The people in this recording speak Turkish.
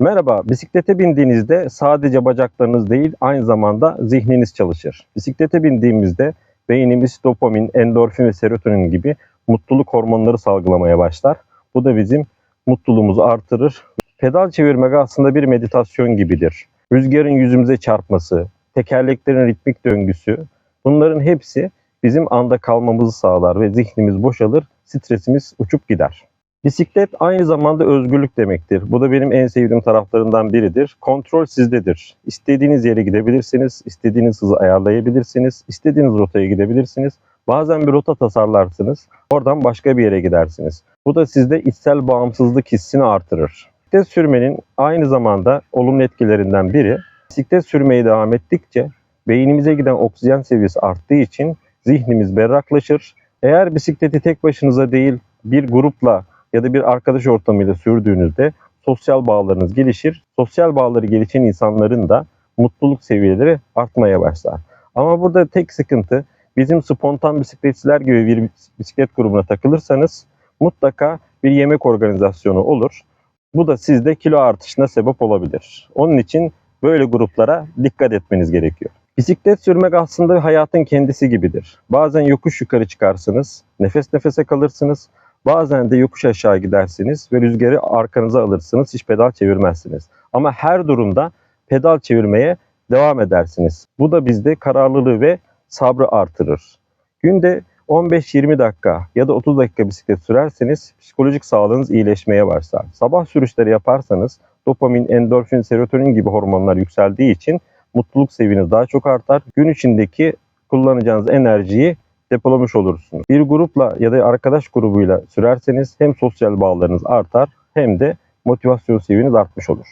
Merhaba, bisiklete bindiğinizde sadece bacaklarınız değil aynı zamanda zihniniz çalışır. Bisiklete bindiğimizde beynimiz dopamin, endorfin ve serotonin gibi mutluluk hormonları salgılamaya başlar. Bu da bizim mutluluğumuzu artırır. Pedal çevirmek aslında bir meditasyon gibidir. Rüzgarın yüzümüze çarpması, tekerleklerin ritmik döngüsü bunların hepsi bizim anda kalmamızı sağlar ve zihnimiz boşalır, stresimiz uçup gider. Bisiklet aynı zamanda özgürlük demektir. Bu da benim en sevdiğim taraflarından biridir. Kontrol sizdedir. İstediğiniz yere gidebilirsiniz, istediğiniz hızı ayarlayabilirsiniz, istediğiniz rotaya gidebilirsiniz. Bazen bir rota tasarlarsınız, oradan başka bir yere gidersiniz. Bu da sizde içsel bağımsızlık hissini artırır. Bisiklet sürmenin aynı zamanda olumlu etkilerinden biri, bisiklet sürmeye devam ettikçe beynimize giden oksijen seviyesi arttığı için zihnimiz berraklaşır. Eğer bisikleti tek başınıza değil bir grupla ya da bir arkadaş ortamıyla sürdüğünüzde sosyal bağlarınız gelişir. Sosyal bağları gelişen insanların da mutluluk seviyeleri artmaya başlar. Ama burada tek sıkıntı bizim spontan bisikletçiler gibi bir bisiklet grubuna takılırsanız mutlaka bir yemek organizasyonu olur. Bu da sizde kilo artışına sebep olabilir. Onun için böyle gruplara dikkat etmeniz gerekiyor. Bisiklet sürmek aslında hayatın kendisi gibidir. Bazen yokuş yukarı çıkarsınız, nefes nefese kalırsınız. Bazen de yokuş aşağı gidersiniz ve rüzgarı arkanıza alırsınız, hiç pedal çevirmezsiniz. Ama her durumda pedal çevirmeye devam edersiniz. Bu da bizde kararlılığı ve sabrı artırır. Günde 15-20 dakika ya da 30 dakika bisiklet sürerseniz psikolojik sağlığınız iyileşmeye başlar. Sabah sürüşleri yaparsanız dopamin, endorfin, serotonin gibi hormonlar yükseldiği için mutluluk seviyeniz daha çok artar. Gün içindeki kullanacağınız enerjiyi depolamış olursunuz. Bir grupla ya da arkadaş grubuyla sürerseniz hem sosyal bağlarınız artar hem de motivasyon seviyeniz artmış olur.